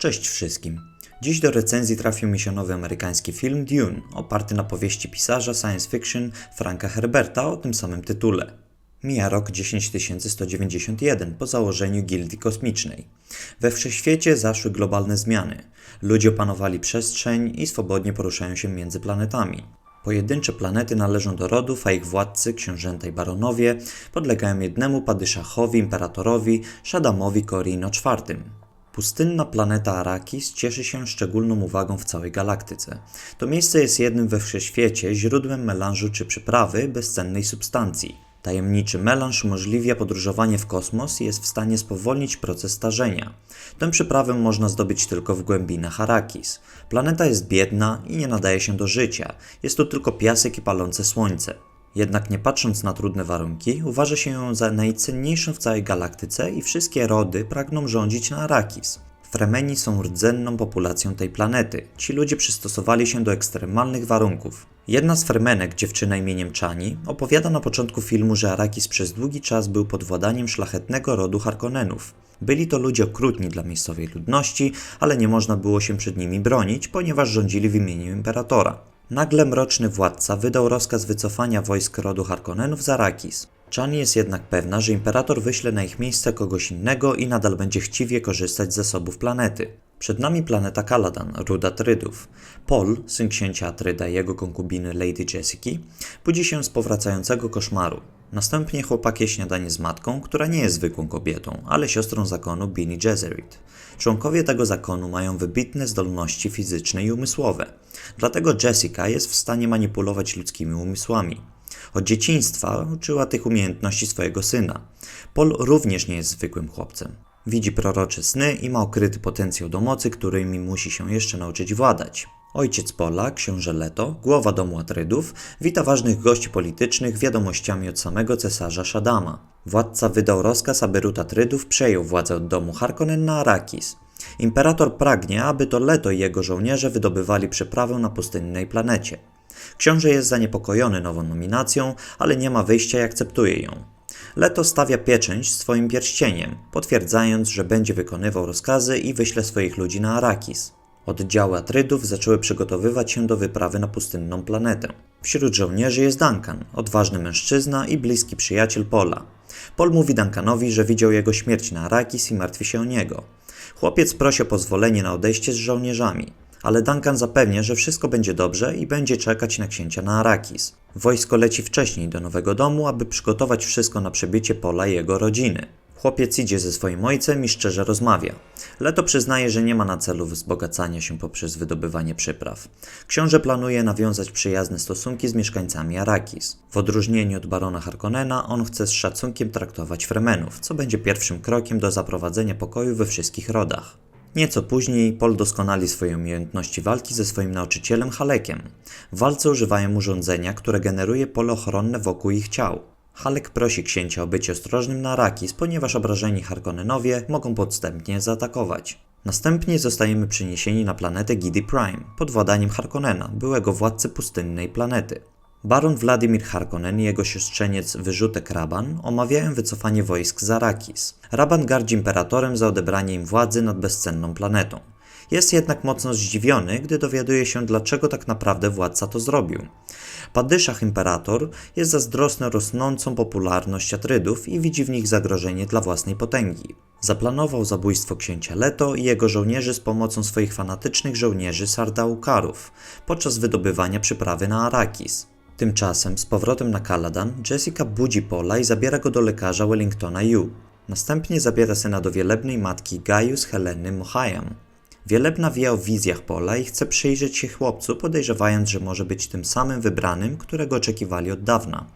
Cześć wszystkim. Dziś do recenzji trafił mi się nowy amerykański film Dune, oparty na powieści pisarza science fiction Franka Herberta o tym samym tytule. Mija rok 10191 po założeniu Gildii Kosmicznej. We wszechświecie zaszły globalne zmiany. Ludzie opanowali przestrzeń i swobodnie poruszają się między planetami. Pojedyncze planety należą do rodów, a ich władcy, książęta i baronowie, podlegają jednemu padyszachowi, imperatorowi, Shadamowi Korino IV. Pustynna planeta Arrakis cieszy się szczególną uwagą w całej galaktyce. To miejsce jest jednym we wszechświecie źródłem melanżu czy przyprawy bezcennej substancji. Tajemniczy melanż umożliwia podróżowanie w kosmos i jest w stanie spowolnić proces starzenia. Tę przyprawę można zdobyć tylko w głębinach Arrakis. Planeta jest biedna i nie nadaje się do życia. Jest tu tylko piasek i palące słońce. Jednak nie patrząc na trudne warunki, uważa się ją za najcenniejszą w całej galaktyce i wszystkie rody pragną rządzić na Arrakis. Fremeni są rdzenną populacją tej planety. Ci ludzie przystosowali się do ekstremalnych warunków. Jedna z Fremenek, dziewczyna imieniem Chani, opowiada na początku filmu, że Arrakis przez długi czas był pod władaniem szlachetnego rodu Harkonnenów. Byli to ludzie okrutni dla miejscowej ludności, ale nie można było się przed nimi bronić, ponieważ rządzili w imieniu imperatora. Nagle mroczny władca wydał rozkaz wycofania wojsk rodu Harkonnenów z Arrakis. Chani jest jednak pewna, że imperator wyśle na ich miejsce kogoś innego i nadal będzie chciwie korzystać z zasobów planety. Przed nami planeta Kaladan, ród Atrydów. Paul, syn księcia Atryda i jego konkubiny Lady Jessica, budzi się z powracającego koszmaru. Następnie chłopak je śniadanie z matką, która nie jest zwykłą kobietą, ale siostrą zakonu Bini Gesserit. Członkowie tego zakonu mają wybitne zdolności fizyczne i umysłowe. Dlatego Jessica jest w stanie manipulować ludzkimi umysłami. Od dzieciństwa uczyła tych umiejętności swojego syna. Paul również nie jest zwykłym chłopcem. Widzi prorocze sny i ma okryty potencjał do mocy, którymi musi się jeszcze nauczyć władać. Ojciec Pola, książę Leto, głowa domu Atrydów, wita ważnych gości politycznych wiadomościami od samego cesarza Shadama. Władca wydał rozkaz, aby ród Atrydów przejął władzę od domu Harkonnen na Arrakis. Imperator pragnie, aby to Leto i jego żołnierze wydobywali przeprawę na pustynnej planecie. Książę jest zaniepokojony nową nominacją, ale nie ma wyjścia i akceptuje ją. Leto stawia pieczęć swoim pierścieniem, potwierdzając, że będzie wykonywał rozkazy i wyśle swoich ludzi na Arrakis. Oddziały Atrydów zaczęły przygotowywać się do wyprawy na pustynną planetę. Wśród żołnierzy jest Duncan, odważny mężczyzna i bliski przyjaciel Pola. Pol mówi Duncanowi, że widział jego śmierć na Arrakis i martwi się o niego. Chłopiec prosi o pozwolenie na odejście z żołnierzami, ale Duncan zapewnia, że wszystko będzie dobrze i będzie czekać na księcia na Arrakis. Wojsko leci wcześniej do nowego domu, aby przygotować wszystko na przebycie Pola i jego rodziny. Chłopiec idzie ze swoim ojcem i szczerze rozmawia. Leto przyznaje, że nie ma na celu wzbogacania się poprzez wydobywanie przypraw. Książę planuje nawiązać przyjazne stosunki z mieszkańcami Arrakis. W odróżnieniu od barona Harkonnena, on chce z szacunkiem traktować Fremenów, co będzie pierwszym krokiem do zaprowadzenia pokoju we wszystkich rodach. Nieco później Pol doskonali swoje umiejętności walki ze swoim nauczycielem Halekiem. W walce używają urządzenia, które generuje pole ochronne wokół ich ciał. Halek prosi księcia o bycie ostrożnym na Arakis, ponieważ obrażeni Harkonnenowie mogą podstępnie zaatakować. Następnie zostajemy przeniesieni na planetę Gidi Prime pod władaniem Harkonnena, byłego władcy pustynnej planety. Baron Władimir Harkonnen i jego siostrzeniec Wyrzutek Raban omawiają wycofanie wojsk z Arakis. Raban gardzi imperatorem za odebranie im władzy nad bezcenną planetą. Jest jednak mocno zdziwiony, gdy dowiaduje się, dlaczego tak naprawdę władca to zrobił. Padyszach imperator jest zazdrosny rosnącą popularność Atrydów i widzi w nich zagrożenie dla własnej potęgi. Zaplanował zabójstwo księcia Leto i jego żołnierzy z pomocą swoich fanatycznych żołnierzy Sardaukarów podczas wydobywania przyprawy na Arrakis. Tymczasem, z powrotem na Kaladan, Jessica budzi Pola i zabiera go do lekarza Wellingtona Yu. Następnie zabiera syna do wielebnej matki Gaius Heleny Mohayam. Wielebna wie o wizjach Pola i chce przyjrzeć się chłopcu, podejrzewając, że może być tym samym wybranym, którego oczekiwali od dawna.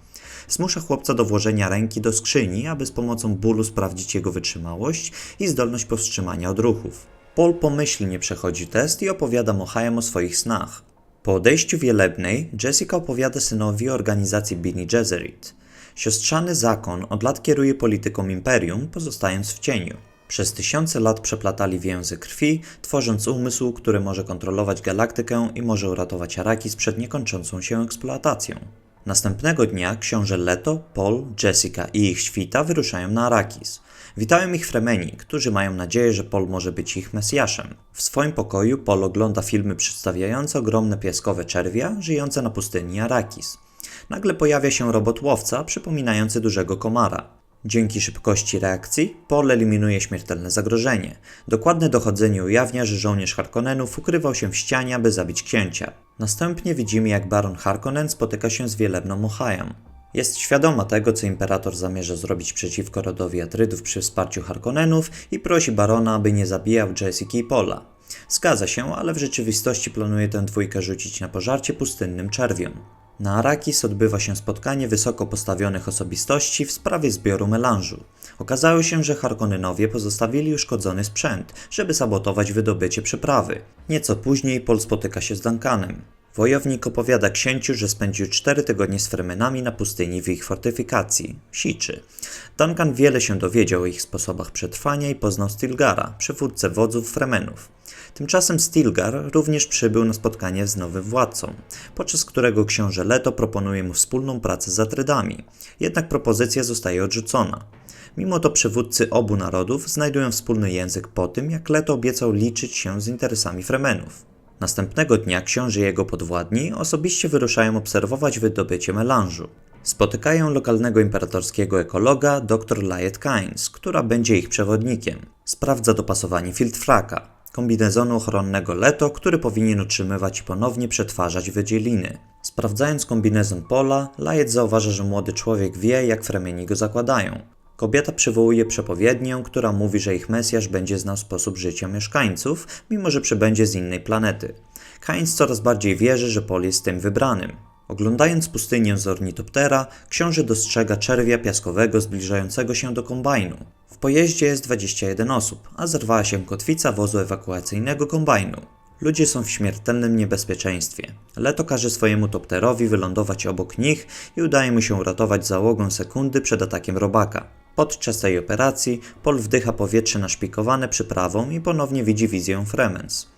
Zmusza chłopca do włożenia ręki do skrzyni, aby z pomocą bólu sprawdzić jego wytrzymałość i zdolność powstrzymania odruchów. Paul pomyślnie przechodzi test i opowiada Mohayam o swoich snach. Po odejściu Wielebnej, Jessica opowiada synowi o organizacji Bene Gesserit. Siostrzany zakon od lat kieruje polityką imperium, pozostając w cieniu. Przez tysiące lat przeplatali więzy krwi, tworząc umysł, który może kontrolować galaktykę i może uratować Arrakis przed niekończącą się eksploatacją. Następnego dnia książę Leto, Paul, Jessica i ich świta wyruszają na Arrakis. Witają ich Fremeni, którzy mają nadzieję, że Paul może być ich mesjaszem. W swoim pokoju Paul ogląda filmy przedstawiające ogromne piaskowe czerwia żyjące na pustyni Arrakis. Nagle pojawia się robot łowca przypominający dużego komara. Dzięki szybkości reakcji, Paul eliminuje śmiertelne zagrożenie. Dokładne dochodzenie ujawnia, że żołnierz Harkonnenów ukrywał się w ścianie, aby zabić księcia. Następnie widzimy, jak baron Harkonnen spotyka się z wielebną Ohayam. Jest świadoma tego, co imperator zamierza zrobić przeciwko rodowi Atrydów przy wsparciu Harkonnenów i prosi barona, aby nie zabijał Jessica i Paula. Zgadza się, ale w rzeczywistości planuje tę dwójkę rzucić na pożarcie pustynnym czerwiom. Na Arrakis odbywa się spotkanie wysoko postawionych osobistości w sprawie zbioru melanżu. Okazało się, że Harkonnenowie pozostawili uszkodzony sprzęt, żeby sabotować wydobycie przeprawy. Nieco później Paul spotyka się z Duncanem. Wojownik opowiada księciu, że spędził cztery tygodnie z Fremenami na pustyni w ich fortyfikacji, Siczy. Duncan wiele się dowiedział o ich sposobach przetrwania i poznał Stilgara, przywódcę wodzów Fremenów. Tymczasem Stilgar również przybył na spotkanie z nowym władcą, podczas którego książę Leto proponuje mu wspólną pracę z Atrydami. Jednak propozycja zostaje odrzucona. Mimo to przywódcy obu narodów znajdują wspólny język po tym, jak Leto obiecał liczyć się z interesami Fremenów. Następnego dnia książę i jego podwładni osobiście wyruszają obserwować wydobycie melanżu. Spotykają lokalnego imperatorskiego ekologa dr Lyet Kynes, która będzie ich przewodnikiem. Sprawdza dopasowanie filtrfraka, kombinezonu ochronnego Leto, który powinien utrzymywać i ponownie przetwarzać wydzieliny. Sprawdzając kombinezon Pola, Lyet zauważa, że młody człowiek wie, jak Fremeni go zakładają. Kobieta przywołuje przepowiednię, która mówi, że ich Mesjasz będzie znał sposób życia mieszkańców, mimo że przybędzie z innej planety. Kainz coraz bardziej wierzy, że Pol jest tym wybranym. Oglądając pustynię z ornitoptera, książę dostrzega czerwia piaskowego zbliżającego się do kombajnu. Pojeździe jest 21 osób, a zerwała się kotwica wozu ewakuacyjnego kombajnu. Ludzie są w śmiertelnym niebezpieczeństwie. Leto każe swojemu topterowi wylądować obok nich i udaje mu się uratować załogę sekundy przed atakiem robaka. Podczas tej operacji Paul wdycha powietrze naszpikowane przyprawą i ponownie widzi wizję Fremens.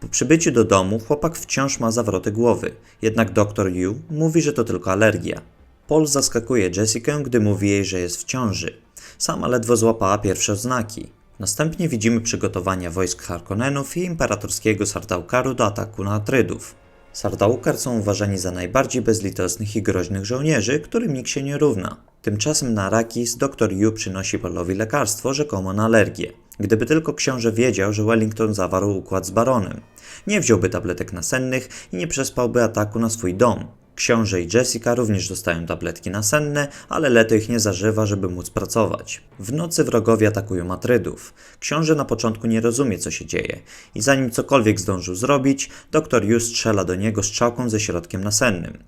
Po przybyciu do domu chłopak wciąż ma zawroty głowy, jednak dr Yu mówi, że to tylko alergia. Paul zaskakuje Jessikę, gdy mówi jej, że jest w ciąży. Sama ledwo złapała pierwsze oznaki. Następnie widzimy przygotowania wojsk Harkonnenów i imperatorskiego Sardaukaru do ataku na Atrydów. Sardaukar są uważani za najbardziej bezlitosnych i groźnych żołnierzy, którym nikt się nie równa. Tymczasem na Arrakis dr Yu przynosi Paulowi lekarstwo rzekomo na alergię. Gdyby tylko książę wiedział, że Wellington zawarł układ z baronem. Nie wziąłby tabletek nasennych i nie przespałby ataku na swój dom. Książę i Jessica również dostają tabletki nasenne, ale Leto ich nie zażywa, żeby móc pracować. W nocy wrogowie atakują Matrydów. Książę na początku nie rozumie, co się dzieje i zanim cokolwiek zdążył zrobić, doktor Yu strzela do niego strzałką ze środkiem nasennym.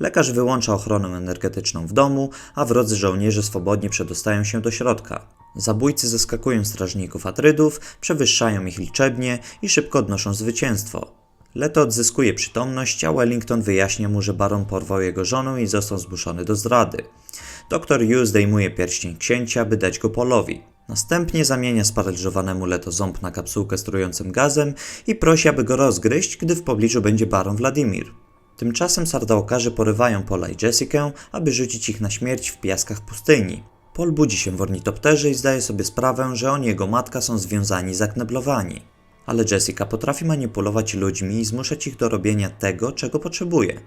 Lekarz wyłącza ochronę energetyczną w domu, a wrodzy żołnierze swobodnie przedostają się do środka. Zabójcy zaskakują strażników Atrydów, przewyższają ich liczebnie i szybko odnoszą zwycięstwo. Leto odzyskuje przytomność, a Wellington wyjaśnia mu, że baron porwał jego żonę i został zmuszony do zdrady. Doktor Yu zdejmuje pierścień księcia, by dać go Polowi. Następnie zamienia sparaliżowanemu Leto ząb na kapsułkę strującym gazem i prosi, aby go rozgryźć, gdy w pobliżu będzie baron Wladimir. Tymczasem sardałkarze porywają Pola i Jessikę, aby rzucić ich na śmierć w piaskach pustyni. Paul budzi się w ornitopterze i zdaje sobie sprawę, że on i jego matka są związani i zakneblowani. Ale Jessica potrafi manipulować ludźmi i zmuszać ich do robienia tego, czego potrzebuje.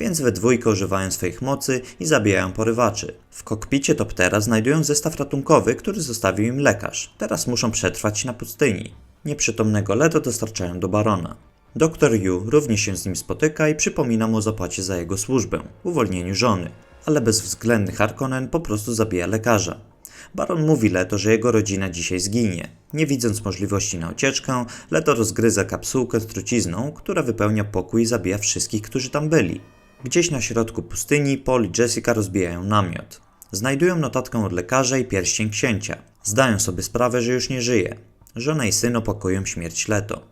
Więc we dwójkę używają swoich mocy i zabijają porywaczy. W kokpicie Toptera znajdują zestaw ratunkowy, który zostawił im lekarz. Teraz muszą przetrwać na pustyni. Nieprzytomnego Leto dostarczają do barona. Doktor Yu również się z nim spotyka i przypomina mu o zapłacie za jego służbę, uwolnieniu żony. Ale bezwzględny Harkonnen po prostu zabija lekarza. Baron mówi Leto, że jego rodzina dzisiaj zginie. Nie widząc możliwości na ucieczkę, Leto rozgryza kapsułkę z trucizną, która wypełnia pokój i zabija wszystkich, którzy tam byli. Gdzieś na środku pustyni Paul i Jessica rozbijają namiot. Znajdują notatkę od lekarza i pierścień księcia. Zdają sobie sprawę, że już nie żyje. Żona i syn opakują śmierć Leto.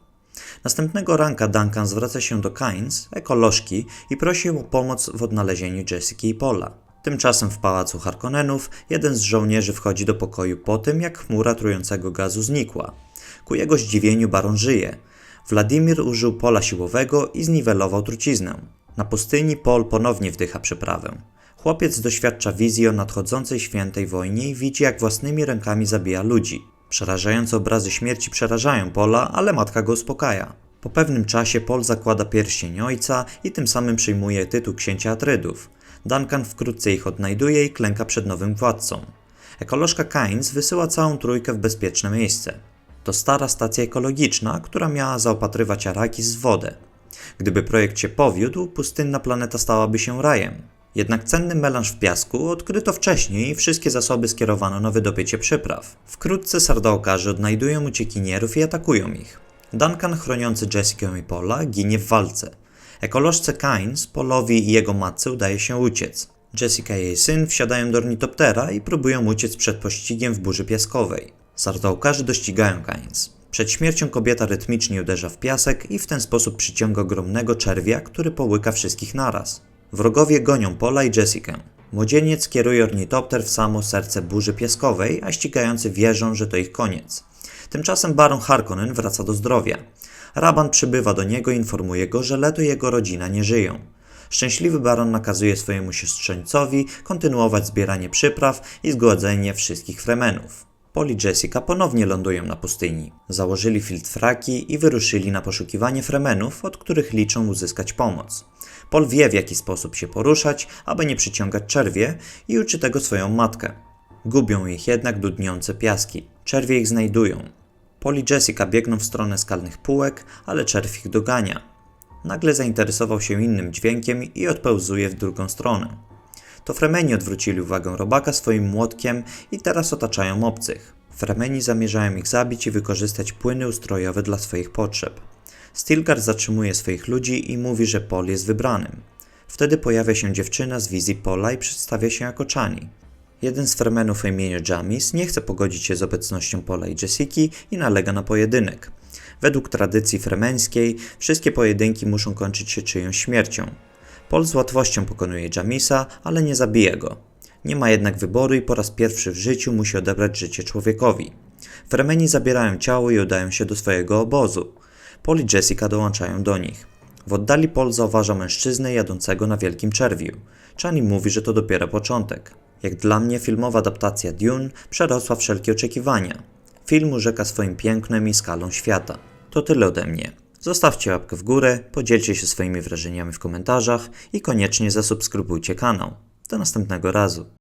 Następnego ranka Duncan zwraca się do Kynes, ekolożki, i prosi o pomoc w odnalezieniu Jessica i Paula. Tymczasem w pałacu Harkonnenów jeden z żołnierzy wchodzi do pokoju po tym, jak chmura trującego gazu znikła. Ku jego zdziwieniu baron żyje. Wladimir użył pola siłowego i zniwelował truciznę. Na pustyni Paul ponownie wdycha przeprawę. Chłopiec doświadcza wizji o nadchodzącej świętej wojnie i widzi, jak własnymi rękami zabija ludzi. Przerażające obrazy śmierci przerażają Paula, ale matka go uspokaja. Po pewnym czasie Paul zakłada pierścień ojca i tym samym przyjmuje tytuł księcia Atrydów. Duncan wkrótce ich odnajduje i klęka przed nowym władcą. Ekolożka Kynes wysyła całą trójkę w bezpieczne miejsce. To stara stacja ekologiczna, która miała zaopatrywać Arakis w wodę. Gdyby projekt się powiódł, pustynna planeta stałaby się rajem. Jednak cenny melanż w piasku odkryto wcześniej i wszystkie zasoby skierowano na wydobycie przypraw. Wkrótce sardałkarze odnajdują uciekinierów i atakują ich. Duncan, chroniący Jessica i Paula, ginie w walce. Ekolożce Kynes, Paulowi i jego matce udaje się uciec. Jessica i jej syn wsiadają do ornitoptera i próbują uciec przed pościgiem w burzy piaskowej. Sardałkarze dościgają Kynes. Przed śmiercią kobieta rytmicznie uderza w piasek i w ten sposób przyciąga ogromnego czerwia, który połyka wszystkich naraz. Wrogowie gonią Pola i Jessikę. Młodzieniec kieruje ornitopter w samo serce burzy piaskowej, a ścigający wierzą, że to ich koniec. Tymczasem baron Harkonnen wraca do zdrowia. Raban przybywa do niego i informuje go, że Leto i jego rodzina nie żyją. Szczęśliwy baron nakazuje swojemu siostrzeńcowi kontynuować zbieranie przypraw i zgładzenie wszystkich fremenów. Paul i Jessica ponownie lądują na pustyni. Założyli filtraki i wyruszyli na poszukiwanie fremenów, od których liczą uzyskać pomoc. Paul wie w jaki sposób się poruszać, aby nie przyciągać czerwie i uczy tego swoją matkę. Gubią ich jednak dudniące piaski. Czerwie ich znajdują. Paul i Jessica biegną w stronę skalnych półek, ale czerw ich dogania. Nagle zainteresował się innym dźwiękiem i odpełzuje w drugą stronę. To Fremeni odwrócili uwagę robaka swoim młotkiem i teraz otaczają obcych. Fremeni zamierzają ich zabić i wykorzystać płyny ustrojowe dla swoich potrzeb. Stilgar zatrzymuje swoich ludzi i mówi, że Paul jest wybranym. Wtedy pojawia się dziewczyna z wizji Pola i przedstawia się jako Chani. Jeden z Fremenów o imieniu Jamis nie chce pogodzić się z obecnością Pola i Jessiki i nalega na pojedynek. Według tradycji fremeńskiej wszystkie pojedynki muszą kończyć się czyjąś śmiercią. Paul z łatwością pokonuje Jamisa, ale nie zabije go. Nie ma jednak wyboru i po raz pierwszy w życiu musi odebrać życie człowiekowi. Fremeni zabierają ciało i udają się do swojego obozu. Paul i Jessica dołączają do nich. W oddali Paul zauważa mężczyznę jadącego na wielkim czerwiu. Chani mówi, że to dopiero początek. Jak dla mnie filmowa adaptacja Dune przerosła wszelkie oczekiwania. Film urzeka swoim pięknem i skalą świata. To tyle ode mnie. Zostawcie łapkę w górę, podzielcie się swoimi wrażeniami w komentarzach i koniecznie zasubskrybujcie kanał. Do następnego razu.